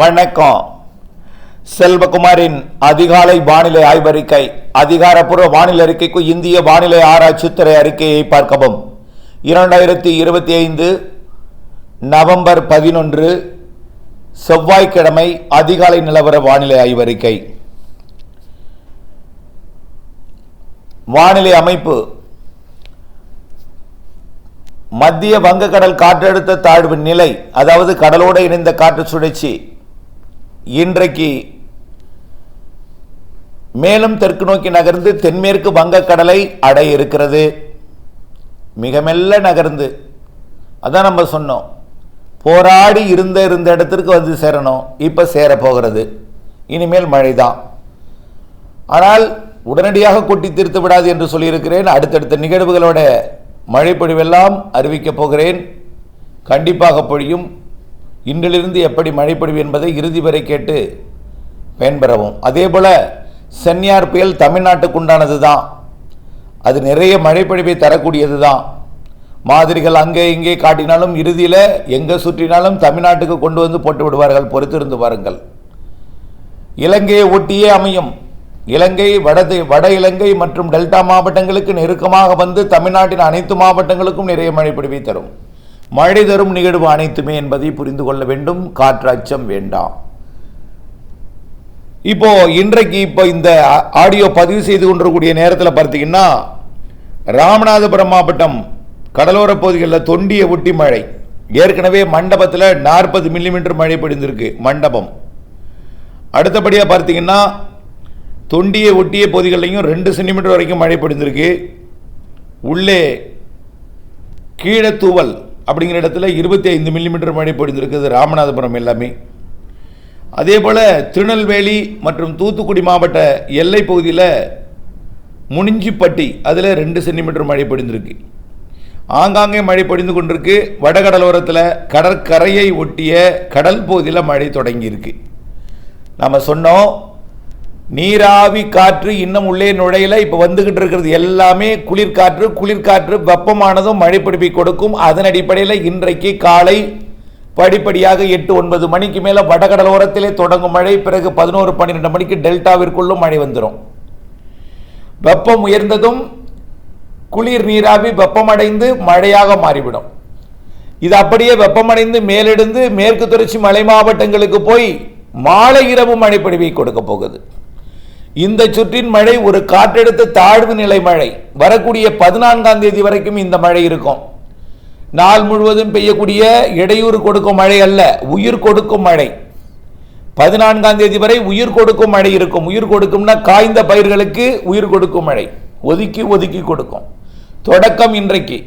வணக்கம். செல்வகுமாரின் அதிகாலை வானிலை ஆய்வறிக்கை அதிகாரப்பூர்வ வானிலை அறிக்கைக்கு இந்திய வானிலை ஆராய்ச்சித்துறை அறிக்கையை பார்க்கவும். இரண்டாயிரத்தி இருபத்தி ஐந்து நவம்பர் பதினொன்று செவ்வாய்க்கிழமை அதிகாலை நிலவர வானிலை ஆய்வறிக்கை. வானிலை அமைப்பு. மத்திய வங்கக்கடல் காற்றழுத்த தாழ்வு நிலை அதாவது கடலோடு இணைந்த காற்று சுழற்சி இன்றைக்கு மேலும் தெற்கு நோக்கி நகர்ந்து தென்மேற்கு வங்கக்கடலை அடைய இருக்கிறது. மிக மெல்ல நகர்ந்து. அதான் நம்ம சொன்னோம். போராடி இருந்த இருந்த இடத்திற்கு வந்து சேரணும். இப்போ சேரப்போகிறது. இனிமேல் மழைதான். ஆனால் உடனடியாக கொட்டி தீர்த்து விடாது என்று சொல்லியிருக்கிறேன். அடுத்தடுத்த நிகழ்வுகளோட மழைப்பொழிவெல்லாம் அறிவிக்கப் போகிறேன். கண்டிப்பாக பொழியும். இன்றிலிருந்து எப்படி மழை பொழிவு என்பதை இறுதி வரை கேட்டு பயன்பெறவும். அதே போல் சென்னியார் புயல் தமிழ்நாட்டுக்கு உண்டானது தான். அது நிறைய மழைப்பொழிவை தரக்கூடியது தான். மாதிரிகள் அங்கே இங்கே காட்டினாலும் இறுதியில் எங்கே சுற்றினாலும் தமிழ்நாட்டுக்கு கொண்டு வந்து போட்டு விடுவார்கள் பொறுத்திருந்து பாருங்கள். இலங்கையை ஒட்டியே அமையும். இலங்கை வடது வட இலங்கை மற்றும் டெல்டா மாவட்டங்களுக்கு நெருக்கமாக வந்து தமிழ்நாட்டின் அனைத்து மாவட்டங்களுக்கும் நிறைய மழை தரும். மழை தரும் நிகழ்வு அனைத்துமே என்பதை புரிந்து கொள்ள வேண்டும். காற்று அச்சம் வேண்டாம். இப்போ இன்றைக்கு இப்போ இந்த ஆடியோ பதிவு செய்து கொண்டிருக்கூடிய நேரத்தில் பார்த்தீங்கன்னா ராமநாதபுரம் மாவட்டம் கடலோர பகுதிகளில் தொண்டிய ஒட்டி மழை. ஏற்கனவே மண்டபத்தில் நாற்பது மில்லிமீட்டர் மழை பொழிந்திருக்கு மண்டபம். அடுத்தபடியாக பார்த்தீங்கன்னா தொண்டியை ஒட்டிய பகுதிகளிலையும் ரெண்டு சென்டிமீட்டர் வரைக்கும் மழை பொழிந்திருக்கு. உள்ளே கீழத்தூவல் அப்படிங்கிற இடத்துல இருபத்தி ஐந்து மில்லிமீட்டர் மழை பொழிந்திருக்குது ராமநாதபுரம் எல்லாமே. அதே போல் திருநெல்வேலி மற்றும் தூத்துக்குடி மாவட்ட எல்லை பகுதியில் முனிஞ்சிப்பட்டி அதில் ரெண்டு சென்டிமீட்டர் மழை பொழிந்திருக்கு. ஆங்காங்கே மழை பொழிந்து கொண்டிருக்கு. வடகடலோரத்தில் கடற்கரையை ஒட்டிய கடல் பகுதியில் மழை தொடங்கியிருக்கு. நம்ம சொன்னோம் நீராவி காற்று இன்னும் உள்ளே நுழையல. இப்போ வந்துகிட்டு இருக்கிறது எல்லாமே குளிர்காற்று குளிர்காற்று வெப்பமானதும் மழை பிடிப்பை கொடுக்கும். அதன் அடிப்படையில் இன்றைக்கு காலை படிப்படியாக எட்டு ஒன்பது மணிக்கு மேலே வடகடலோரத்திலே தொடங்கும் மழை. பிறகு பதினோரு பன்னிரெண்டு மணிக்கு டெல்டாவிற்குள்ளும் மழை வந்துடும் வெப்பம் உயர்ந்ததும் குளிர் நீராவி வெப்பமடைந்து மழையாக மாறிவிடும். இது அப்படியே வெப்பமடைந்து மேலெடுந்து மேற்கு தொடர்ச்சி மலை மாவட்டங்களுக்கு போய் மாலை இரவு மழை பொழிவை கொடுக்க போகுது. இந்த சுற்றின் மழை ஒரு காற்றெடுத்த தாழ்வு நிலை மழை. வரக்கூடிய பதினான்காம் தேதி வரைக்கும் இந்த மழை இருக்கும். நாள் முழுவதும் பெய்யக்கூடிய இடையூறு கொடுக்கும் மழை அல்ல உயிர் கொடுக்கும் மழை. பதினான்காம் தேதி வரை உயிர் கொடுக்கும் மழை இருக்கும். உயிர் கொடுக்கும்னா காய்ந்த பயிர்களுக்கு உயிர் கொடுக்கும் மழை. ஒதுக்கி ஒதுக்கி கொடுக்கும். தொடக்கம் இன்றைக்கு.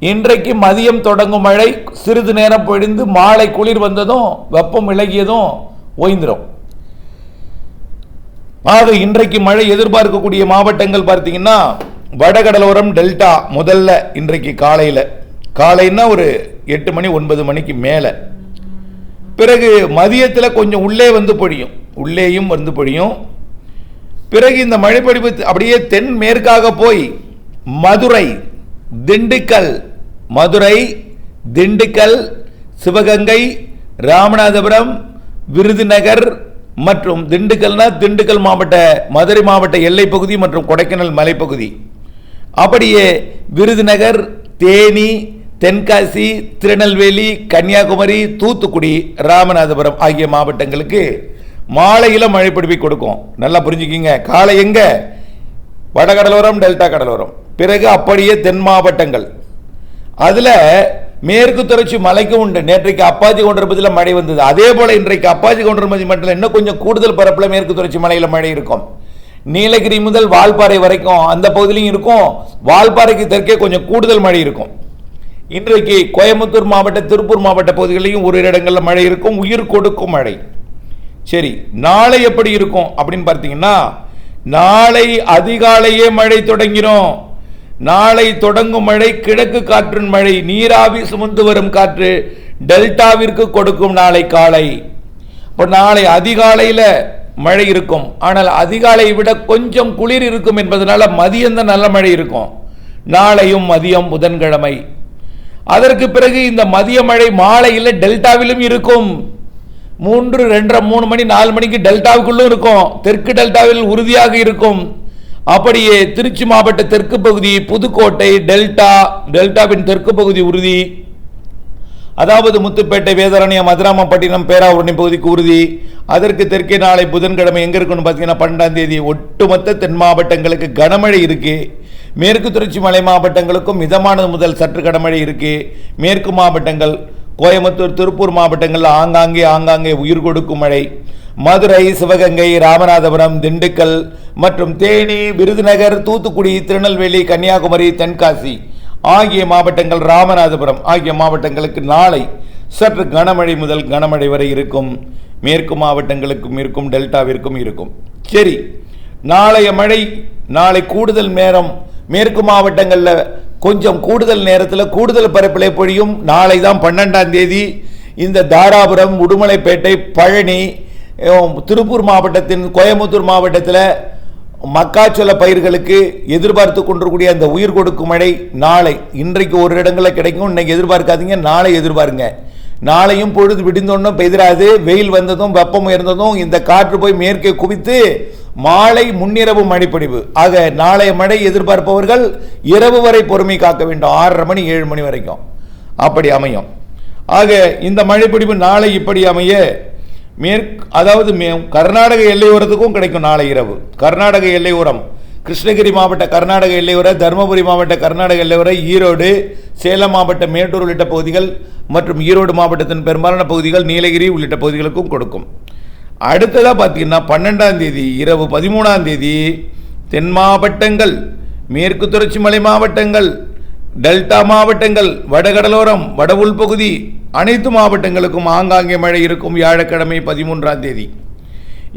இன்றைக்கு மதியம் தொடங்கும் மழை சிறிது நேரம் பொழிந்து மாலை குளிர் வந்ததும் வெப்பம் விலகியதும் ஓய்ந்துடும் ஆக இன்றைக்கு மழை எதிர்பார்க்கக்கூடிய மாவட்டங்கள் பார்த்தீங்கன்னா வடகடலோரம் டெல்டா முதல்ல இன்றைக்கு காலையில். காலைன்னா ஒரு எட்டு மணி ஒன்பது மணிக்கு மேலே. பிறகு மதியத்தில் கொஞ்சம் உள்ளே வந்து பொழியும். உள்ளேயும் வந்து பொழியும். பிறகு இந்த மழைப்பொழிவு அப்படியே தென் மேற்காக போய் மதுரை திண்டுக்கல் மதுரை திண்டுக்கல் சிவகங்கை ராமநாதபுரம் விருதுநகர் மற்றும் திண்டுக்கல்னா திண்டுக்கல் மாவட்ட மதுரை மாவட்ட எல்லை பகுதி மற்றும் கொடைக்கானல் மலைப்பகுதி. அப்படியே விருதுநகர் தேனி தென்காசி திருநெல்வேலி கன்னியாகுமரி தூத்துக்குடி ராமநாதபுரம் ஆகிய மாவட்டங்களுக்கு மாலையில் மழை பிடிப்பி கொடுக்கும். நல்லா புரிஞ்சுக்கிங்க. காலை எங்கே? வடகடலோரம் டெல்டா கடலோரம். பிறகு அப்படியே தென் மாவட்டங்கள். அதில் மேற்கு தொடர்ச்சி மலைக்கும் உண்டு. நேற்றைக்கு அப்பாச்சி கொண்டிருப்பதில் மழை வந்தது. அதே போல இன்றைக்கு அப்பாச்சி கொண்டிருப்பது மட்டும் இன்னும் கொஞ்சம் கூடுதல் பரப்பில் மேற்கு தொடர்ச்சி மலையில் மழை இருக்கும். நீலகிரி முதல் வால்பாறை வரைக்கும் அந்த பகுதியிலையும் இருக்கும். வால்பாறைக்கு தெற்கே கொஞ்சம் கூடுதல் மழை இருக்கும். இன்றைக்கு கோயம்புத்தூர் மாவட்ட திருப்பூர் மாவட்ட பகுதிகளிலையும் ஒரு இடங்களில் மழை இருக்கும். உயிர் கொடுக்கும் மழை. சரி நாளை எப்படி இருக்கும் அப்படின்னு பார்த்தீங்கன்னா நாளை அதிகாலையே மழை தொடங்கிடும் நாளை தொடங்கும் மழை கிழக்கு காற்றின் மழை நீராவி சுமந்து வரும் காற்று டெல்டாவிற்கு கொடுக்கும் நாளை காலை. இப்போ நாளை அதிகாலையில் மழை இருக்கும். ஆனால் அதிகாலை விட கொஞ்சம் குளிர் இருக்கும் என்பதனால மதியம் தான் நல்ல மழை இருக்கும். நாளையும் மதியம் புதன்கிழமை. அதற்கு பிறகு இந்த மதிய மழை மாலையில் டெல்டாவிலும் இருக்கும். மூன்று ரெண்டரை மூணு மணி நாலு மணிக்கு டெல்டாவுக்குள்ளும் இருக்கும். தெற்கு டெல்டாவில் உறுதியாக இருக்கும். அப்படியே திருச்சி மாவட்ட தெற்கு பகுதி புதுக்கோட்டை டெல்டா டெல்டாவின் தெற்கு பகுதி உறுதி. அதாவது முத்துப்பேட்டை வேதாரண்யம் மதுராமப்பட்டினம் பேராவரணி பகுதிக்கு உறுதி. அதற்கு தெற்கே நாளை புதன்கிழமை எங்கே இருக்குன்னு பார்த்தீங்கன்னா பன்னெண்டாம் தேதி ஒட்டுமொத்த தென் மாவட்டங்களுக்கு கனமழை இருக்கு. மேற்கு தொடர்ச்சி மலை மாவட்டங்களுக்கும் மிதமானது முதல் சற்று கனமழை இருக்கு. மேற்கு மாவட்டங்கள் கோயம்புத்தூர் திருப்பூர் மாவட்டங்களில் ஆங்காங்கே ஆங்காங்கே உயிர் கொடுக்கும் மழை. மதுரை சிவகங்கை ராமநாதபுரம் திண்டுக்கல் மற்றும் தேனி விருதுநகர் தூத்துக்குடி திருநெல்வேலி கன்னியாகுமரி தென்காசி ஆகிய மாவட்டங்கள் ராமநாதபுரம் ஆகிய மாவட்டங்களுக்கு நாளை சற்று கனமழை முதல் கனமழை வரை இருக்கும். மேற்கு மாவட்டங்களுக்கும் இருக்கும் டெல்டாவிற்கும் இருக்கும். சரி நாளைய மழை நாளை கூடுதல் நேரம் மேற்கு மாவட்டங்களில் கொஞ்சம் கூடுதல் நேரத்தில் கூடுதல் பரப்பிலே பொழியும். நாளை தான் பன்னெண்டாம் தேதி. இந்த தாராபுரம் உடுமலைப்பேட்டை பழனி திருப்பூர் மாவட்டத்தின் கோயம்புத்தூர் மாவட்டத்தில் மக்காச்சோள பயிர்களுக்கு எதிர்பார்த்து கொண்டிருக்கூடிய அந்த உயிர் கொடுக்கும் மழை நாளை இன்றைக்கு ஒரு இடங்களில் கிடைக்கும். இன்னைக்கு எதிர்பார்க்காதீங்க நாளை எதிர்பாருங்க. நாளையும் பொழுது விடிந்தோன்னும் பெய்திராது. வெயில் வந்ததும் வெப்பம் உயர்ந்ததும் இந்த காற்று போய் மேற்கே குவித்து மாலை முன்னிரவு மழைப்பொழிவு. ஆக நாளைய மழை எதிர்பார்ப்பவர்கள் இரவு வரை பொறுமை காக்க வேண்டும். ஆறரை மணி ஏழு மணி வரைக்கும். அப்படி அமையும். ஆக இந்த மழைப்பொழிவு நாளை இப்படி அமைய மேற்கு அதாவது மே- கர்நாடக எல்லையோரத்துக்கும் கிடைக்கும் நாளை இரவு. கர்நாடக எல்லையோரம். கிருஷ்ணகிரி மாவட்ட கர்நாடக எல்லையோர தருமபுரி மாவட்ட கர்நாடக எல்லையோர ஈரோடு சேலம் மாவட்ட மேட்டூர் உள்ளிட்ட பகுதிகள் மற்றும் ஈரோடு மாவட்டத்தின் பெரும்பாலான பகுதிகள் நீலகிரி உள்ளிட்ட பகுதிகளுக்கும் கொடுக்கும். அடுத்ததாக பார்த்தீங்கன்னா பன்னெண்டாம் தேதி இரவு பதிமூணாம் தேதி தென் மாவட்டங்கள் மேற்கு தொடர்ச்சி மலை மாவட்டங்கள் டெல்டா மாவட்டங்கள் வடகடலோரம் வட உள்பகுதி அனைத்து மாவட்டங்களுக்கும் ஆங்காங்கே மழை இருக்கும் வியாழக்கிழமை பதிமூன்றாம் தேதி.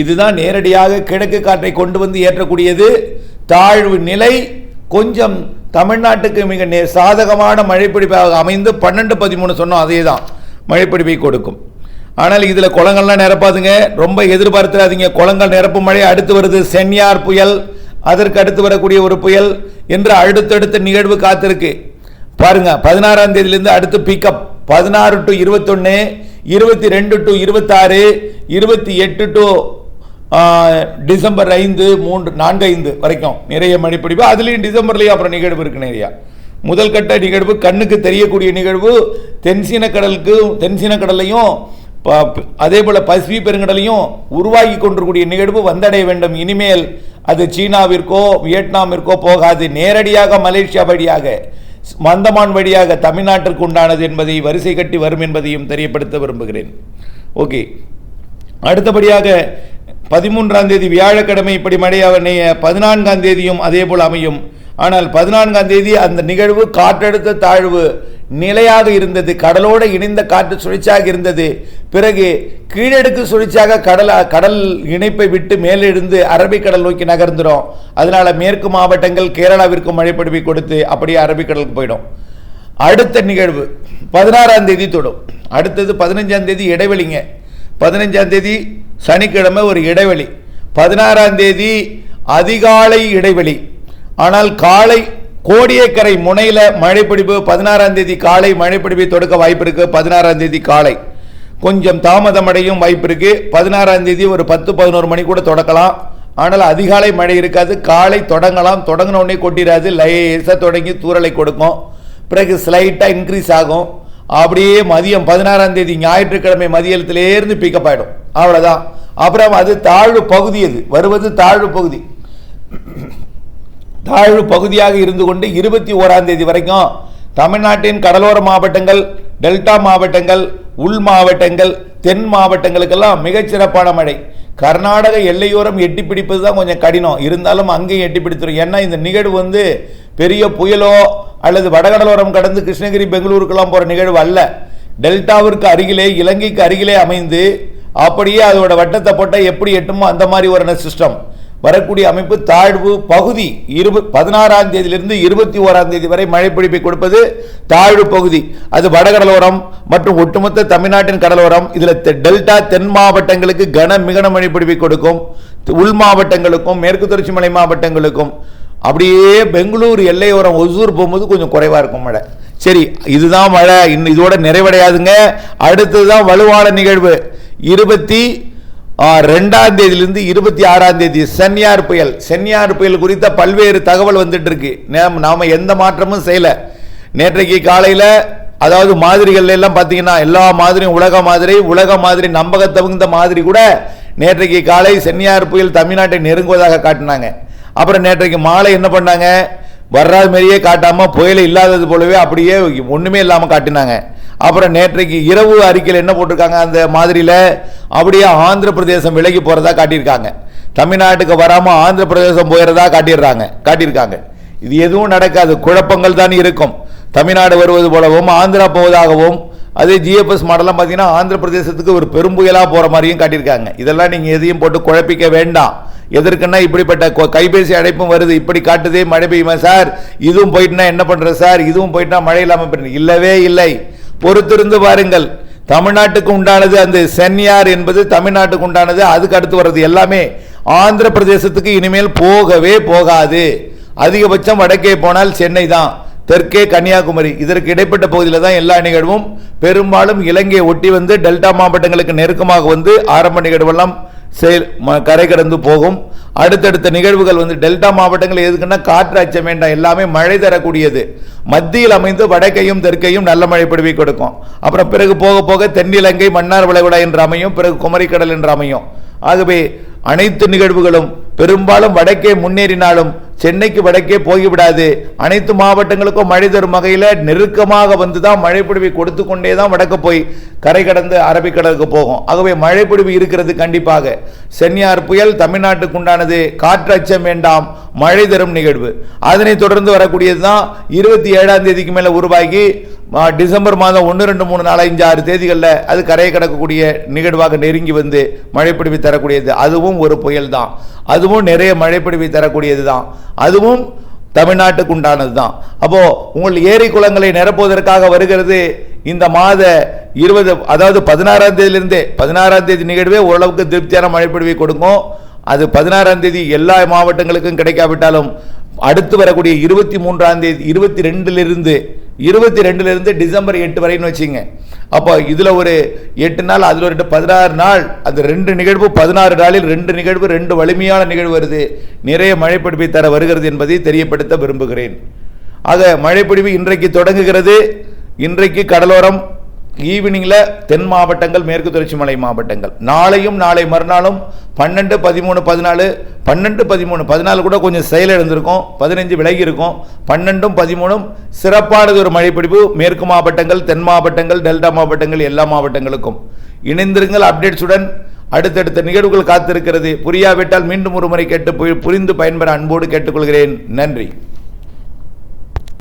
இதுதான் நேரடியாக கிழக்கு காற்றை கொண்டு வந்து ஏற்றக்கூடியது. தாழ்வு நிலை கொஞ்சம் தமிழ்நாட்டுக்கு மிக நே சாதகமான மழைப்பிடிப்பாக அமைந்து பன்னெண்டு பதிமூணு சொன்னோம் அதே தான் மழைப்பிடிப்பை கொடுக்கும். ஆனால் இதில் குளங்கள்லாம் நிரப்பாதுங்க. ரொம்ப எதிர்பார்த்துடாதீங்க குளங்கள் நிரப்பும் மழை அடுத்து வருது. சென்னியார் புயல் அதற்கு அடுத்து வரக்கூடிய ஒரு புயல் என்று அடுத்தடுத்த நிகழ்வு காத்திருக்கு. பாருங்க பதினாறாம் தேதியிலேருந்து அடுத்து பிக்கப் பதினாறு டு இருபத்தொன்னு இருபத்தி ரெண்டு டு இருபத்தாறு இருபத்தி எட்டு டு டிசம்பர் ஐந்து மூன்று நான்கு ஐந்து வரைக்கும் நிறைய மழைப்பிடிப்பு அதுலேயும் டிசம்பர்லேயும் அப்புறம் நிகழ்வு இருக்கு நிறையா. முதல் கட்ட நிகழ்வு கண்ணுக்கு தெரியக்கூடிய நிகழ்வு தென்சீன கடலுக்கு தென்சீன கடலையும் ப- அதே போல் பசிபி பெருங்கடலையும் உருவாகி கொண்டிருக்கூடிய நிகழ்வு வந்தடைய வேண்டும். இனிமேல் அது சீனாவிற்கோ வியட்நாமிற்கோ போகாது. நேரடியாக மலேசியா வழியாக மந்தமான் வழியாக தமிழ்நாட்டிற்கு உண்டானது என்பதை வரிசை கட்டி வரும் என்பதையும் தெரியப்படுத்த விரும்புகிறேன். ஓகே. அடுத்தபடியாக பதிமூன்றாம் தேதி வியாழக்கிழமை இப்படி மழையாக பதினான்காம் தேதியும் அதே போல் அமையும். ஆனால் பதினான்காம் தேதி அந்த நிகழ்வு காற்றழுத்த தாழ்வு நிலையாக இருந்தது. கடலோடு இணைந்த காற்று சுழற்சியாக இருந்தது. பிறகு கீழடுக்கு சுழற்சியாக கடல் கடல் இணைப்பை விட்டு மேலெழுந்து அரபிக்கடல் நோக்கி நகர்ந்துடும் அதனால் மேற்கு மாவட்டங்கள் கேரளாவிற்கு மழைப்பிடிப்பை கொடுத்து அப்படியே அரபிக்கடலுக்கு போயிடும். அடுத்த நிகழ்வு பதினாறாம் தேதி தொடும். அடுத்தது பதினஞ்சாம் தேதி இடைவெளிங்க. பதினஞ்சாம் தேதி சனிக்கிழமை ஒரு இடைவெளி. பதினாறாம் தேதி அதிகாலை இடைவெளி. ஆனால் காலை கோடியக்கரை முனையில் மழைப்பிடிப்பு பதினாறாம் தேதி காலை மழைப்பிடிப்பை தொடக்க வாய்ப்பு இருக்குது பதினாறாம் தேதி காலை. கொஞ்சம் தாமதமடையும் வாய்ப்பு இருக்குது பதினாறாம் தேதி ஒரு பத்து பதினோரு மணி கூட தொடக்கலாம். ஆனால் அதிகாலை மழை இருக்காது. காலை தொடங்கலாம். தொடங்கின உடனே கொட்டிடாது லேசாக தொடங்கி தூறலை கொடுக்கும். பிறகு ஸ்லைட்டாக இன்க்ரீஸ் ஆகும். அப்படியே மதியம் பதினாறாம் தேதி ஞாயிற்றுக்கிழமை மதியத்திலேருந்து பிக்கப் ஆகிடும் அவ்வளோதான் அப்புறம் அது தாழ்வு பகுதி அது. வருவது தாழ்வு பகுதி. தாழ்வு பகுதியாக இருந்து கொண்டு இருபத்தி ஓராம் தேதி வரைக்கும் தமிழ்நாட்டின் கடலோர மாவட்டங்கள் டெல்டா மாவட்டங்கள் உள் மாவட்டங்கள் தென் மாவட்டங்களுக்கெல்லாம் மிகச்சிறப்பான மழை. கர்நாடக எல்லையோரம் எட்டி பிடிப்பது தான் கொஞ்சம் கடினம். இருந்தாலும் அங்கேயும் எட்டி பிடித்துரும். ஏன்னா இந்த நிகழ்வு வந்து பெரிய புயலோ அல்லது வடகடலோரம் கடந்து கிருஷ்ணகிரி பெங்களூருக்கெல்லாம் போகிற நிகழ்வு அல்ல. டெல்டாவிற்கு அருகிலே இலங்கைக்கு அருகிலே அமைந்து அப்படியே அதோட வட்டத்தை போட்டால் எப்படி எட்டுமோ அந்த மாதிரி ஒரு சிஸ்டம் வரக்கூடிய அமைப்பு தாழ்வு பகுதி இருப பதினாறாம் தேதியிலிருந்து இருபத்தி ஓராம் தேதி வரை மழைப்பிடிப்பை கொடுப்பது தாழ்வு பகுதி. அது வடகடலோரம் மற்றும் ஒட்டுமொத்த தமிழ்நாட்டின் கடலோரம். இதில் தெ- டெல்டா தென் மாவட்டங்களுக்கு கன மிகன மழைப்பிடிப்பை கொடுக்கும். உள் மாவட்டங்களுக்கும் மேற்கு தொடர்ச்சி மலை மாவட்டங்களுக்கும். அப்படியே பெங்களூர் எல்லையோரம் ஒசூர் போகும்போது கொஞ்சம் குறைவாக இருக்கும் மழை. சரி இதுதான் மழை. இன்னும் இதோட நிறைவடையாதுங்க. அடுத்தது தான் வலுவான நிகழ்வு. இருபத்தி ரெண்டாம் தேதியிலிருந்து இருபத்தி ஆறாம் தேதி சென்னியார் புயல். சென்னியார் புயல் குறித்த பல்வேறு தகவல் வந்துட்டு இருக்கு நாம் நாம எந்த மாற்றமும் செய்யல. நேற்றைக்கு காலையில அதாவது மாதிரிகள் எல்லாம் பார்த்தீங்கன்னா எல்லா மாதிரியும் உலக மாதிரி உலக மாதிரி நம்பகத்தகுந்த மாதிரி கூட நேற்றைக்கு காலை சென்னியார் புயல் தமிழ்நாட்டை நெருங்குவதாக காட்டினாங்க. அப்புறம் நேற்றைக்கு மாலை என்ன பண்ணாங்க? வர்றாத மாதிரியே காட்டாம புயல் இல்லாதது போலவே அப்படியே ஒண்ணுமே இல்லாம காட்டினாங்க. அப்புறம் நேற்றைக்கு இரவு அறிக்கையில் என்ன போட்டிருக்காங்க? அந்த மாதிரியில அப்படியே ஆந்திர பிரதேசம் விலகி போகிறதா காட்டியிருக்காங்க. தமிழ்நாட்டுக்கு வராமல் ஆந்திர பிரதேசம் போயிடுறதா காட்டிடுறாங்க. காட்டியிருக்காங்க. இது எதுவும் நடக்காது. குழப்பங்கள் தான் இருக்கும். தமிழ்நாடு வருவது போலவும் ஆந்திரா போவதாகவும் அதே ஜிஎஃப்எஸ் மாடலாம் பார்த்தீங்கன்னா ஆந்திர பிரதேசத்துக்கு ஒரு பெரும்புயலாக போகிற மாதிரியும் காட்டியிருக்காங்க. இதெல்லாம் நீங்கள் எதையும் போட்டு குழப்பிக்க வேண்டாம். எதற்குன்னா இப்படிப்பட்ட கொ- கைபேசி அழைப்பும் வருது. இப்படி காட்டுதே மழை பெய்யுமா சார்? இதுவும் போயிட்டுனா என்ன பண்ணுறது சார்? இதுவும் போயிட்டுனா மழை இல்லாமல் இல்லவே இல்லை. பொறுத்திருந்து பாருங்கள் தமிழ்நாட்டுக்கு உண்டானது அந்த சென்னியார் என்பது தமிழ்நாட்டுக்கு உண்டானது அதுக்கு அடுத்து வர்றது எல்லாமே ஆந்திர பிரதேசத்துக்கு இனிமேல் போகவே போகாது. அதிகபட்சம் வடக்கே போனால் சென்னை தான். தெற்கே கன்னியாகுமரி. இதற்கு இடைப்பட்ட பகுதியில் தான் எல்லா நிகழ்வும். பெரும்பாலும் இலங்கையை ஒட்டி வந்து டெல்டா மாவட்டங்களுக்கு நெருக்கமாக வந்து ஆரம்ப நிகழ்வெல்லாம் செயல் ம- கரை கடந்து போகும். அடுத்தடுத்த நிகழ்வுகள் வந்து டெல்டா மாவட்டங்கள் எதுக்குன்னா காற்று அச்சம் வேண்டாம். எல்லாமே மழை தரக்கூடியது. மத்தியில் அமைந்து வடக்கையும் தெற்கையும் நல்ல மழை பொழிவை கொடுக்கும். அப்புறம் பிறகு போக போக தென்னிலங்கை மன்னார் வளைகுடா என்று அமையும். பிறகு குமரிக்கடல் என்று அமையும். ஆகவே அனைத்து நிகழ்வுகளும் பெரும்பாலும் வடக்கே முன்னேறினாலும் சென்னைக்கு வடக்கே போய்விடாது. அனைத்து மாவட்டங்களுக்கும் மழை தரும் வகையில் நெருக்கமாக வந்து தான் மழைப்பிடிவை கொடுத்து கொண்டே தான் வடக்கு போய் கரை கடந்து அரபிக்கடலுக்கு போகும். ஆகவே மழைப்பிடிவு இருக்கிறது கண்டிப்பாக. சென்னியார் புயல் தமிழ்நாட்டுக்கு உண்டானது காற்று அச்சம் வேண்டாம். மழை தரும் நிகழ்வு. அதனைத் தொடர்ந்து வரக்கூடியது தான் இருபத்தி ஏழாம் தேதிக்கு மேலே உருவாகி டிசம்பர் மாதம் ஒன்று ரெண்டு மூணு நாலு அஞ்சு ஆறு தேதிகளில் அது கரையை கடக்கக்கூடிய நிகழ்வாக நெருங்கி வந்து மழைப்பிடிவை தரக்கூடியது. அதுவும் ஒரு புயல் தான் அதுவும் நிறைய மழைப்பிடிவை தரக்கூடியது தான் அதுவும் தமிழ்நாட்டுக்கு உண்டானது தான் அப்போது உங்கள் ஏரி குளங்களை நிரப்புவதற்காக வருகிறது இந்த மாத இருபது அதாவது பதினாறாம் தேதியிலிருந்தே பதினாறாம் தேதி நிகழ்வே ஓரளவுக்கு திருப்தியான மழைப்பிடிவை கொடுக்கும். அது பதினாறாம் தேதி எல்லா மாவட்டங்களுக்கும் கிடைக்காவிட்டாலும் அடுத்து வரக்கூடிய இருபத்தி மூன்றாம் தேதி இருபத்தி ரெண்டுலேருந்து இருபத்தி ரெண்டுலேருந்து டிசம்பர் எட்டு வரைன்னு வச்சுங்க. அப்போ இதில் ஒரு எட்டு நாள் அதில் ஒரு பதினாறு நாள் அந்த ரெண்டு நிகழ்வு பதினாறு நாளில் ரெண்டு நிகழ்வு ரெண்டு வலிமையான நிகழ்வு வருது. நிறைய மழைப்பிடிப்பை தர வருகிறது என்பதை தெரியப்படுத்த விரும்புகிறேன். ஆக மழைப்பிடிவு இன்றைக்கு தொடங்குகிறது. இன்றைக்கு கடலோரம் ஈவினிங்கில் தென் மாவட்டங்கள் மேற்கு தொடர்ச்சி மலை மாவட்டங்கள். நாளையும் நாளை மறுநாளும் பன்னெண்டு பதிமூணு பதினாலு பன்னெண்டு பதிமூணு பதினாலு கூட கொஞ்சம் செயலிழந்திருக்கும் பதினஞ்சு விலகி இருக்கும். பன்னெண்டும் பதிமூணும் சிறப்பானது ஒரு மழைப்பிடிப்பு. மேற்கு மாவட்டங்கள் தென் மாவட்டங்கள் டெல்டா மாவட்டங்கள் எல்லா மாவட்டங்களுக்கும். இணைந்திருங்கள் அப்டேட்ஸுடன். அடுத்தடுத்த நிகழ்வுகள் காத்திருக்கிறது. புரியாவிட்டால் மீண்டும் ஒரு முறை கேட்டு பு- புரிந்து பயன்பெற அன்போடு கேட்டுக்கொள்கிறேன். நன்றி.